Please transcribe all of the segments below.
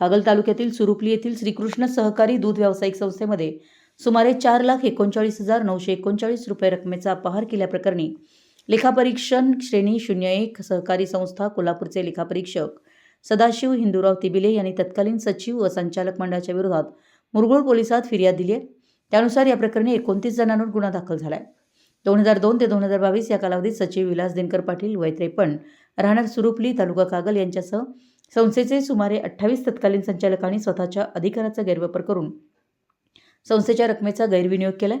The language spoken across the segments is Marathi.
कागल तालुक्यातील सुरुपली येथील श्रीकृष्ण सहकारी दूध व्यावसायिक संस्थेमध्ये सुमारे चार लाख एकोणचाळीस हजार नऊशे एकोणचाळीस रुपये रकमेचा अपहार केल्याप्रकरणी लेखापरीक्षण श्रेणी शून्य एक सहकारी संस्था कोल्हापूरचे लेखापरीक्षक सदाशिव हिंदूराव तिबिले यांनी तत्कालीन सचिव व संचालक मंडळाच्या विरोधात मुरगुळ पोलिसात फिर्याद दिली आहे. त्यानुसार या प्रकरणी एकोणतीस जणांवर गुन्हा दाखल झाला आहे दोन हजार दोन ते दोन हजार बावीस या कालावधीत सचिव विलास दिनकर पाटील वय त्रेपन्न राहणार सुरुपली तालुका कागल यांच्यासह संस्थेचे सुमारे अठ्ठावीस तत्कालीन संचालकांनी स्वतःच्या अधिकाराचा गैरवापर करून संस्थेच्या रकमेचा गैरविनियोग केला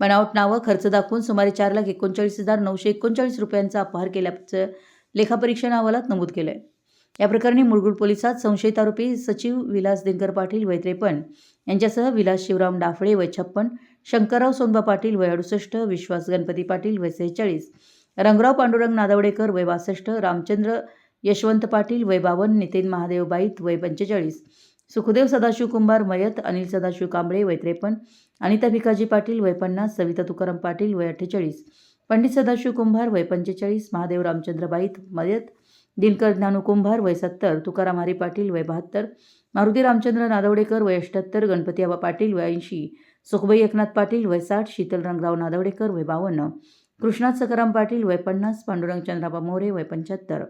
बनावट नावं खर्च दाखवून सुमारे चार लाख एकोणचाळीस हजार नऊशे एकोणचाळीस रुपयांचा अपहार केल्याचं लेखापरीक्षण अहवालात नमूद केलं आहे या प्रकरणी मुरगुड पोलिसात संशयित आरोपी सचिव विलास दिनकर पाटील वय त्रेपन्न यांच्यासह विलास शिवराम डाफळे वय छप्पन शंकरराव सोनबा पाटील वय अडुसष्ट विश्वास गणपती पाटील वय सेहेचाळीस रंगराव पांडुरंग नादवडेकर वय बासष्ट रामचंद्र यशवंत पाटील वय बावन्न नितीन महादेव बाईत वय पंचेचाळीस सुखदेव सदाशिव कुंभार मयत अनिल सदाशिव कांबळे वय त्रेपन्न अनिता भिकाजी पाटील वय पन्नास सविता तुकाराम पाटील वय अठ्ठेचाळीस पंडित सदाशिव कुंभार वय पंचेचाळीस महादेव रामचंद्र बाईत मयत दिनकर ज्ञानू कुंभार वय सत्तर तुकाराम हरी पाटील वय बहात्तर मारुती रामचंद्र नादवडेकर वय अष्ट्याहत्तर गणपती आबा पाटील वय ऐंशी सुखबाई एकनाथ पाटील वय साठ शीतल रंगराव नादवडेकर वय बावन्न कृष्णा सकाराम पाटील वय पन्नास पांडुरंग चंद्राबा मोरे वय पंच्याहत्तर.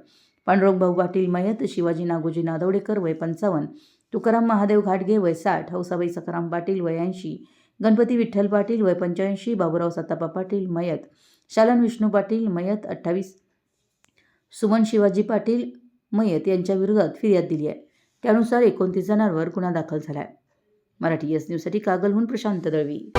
पांडुरंग भाऊ पाटील मयत शिवाजी नागोजी नादवडेकर वय पंचावन्न. तुकाराम महादेव घाटगे वय साठ. हौसाबाई सकाराम पाटील वय ऐंशी. गणपती विठ्ठल पाटील वय पंच्याऐंशी. बाबूराव सत्तापा पाटील मयत. शालन विष्णू पाटील मयत. अठ्ठावीस. सुमन शिवाजी पाटील मयत यांच्या विरोधात फिर्याद दिली आहे. त्यानुसार एकोणतीस जणांवर गुन्हा दाखल झाला आहे मराठी एस न्यूजसाठी कागलहून प्रशांत दळवी.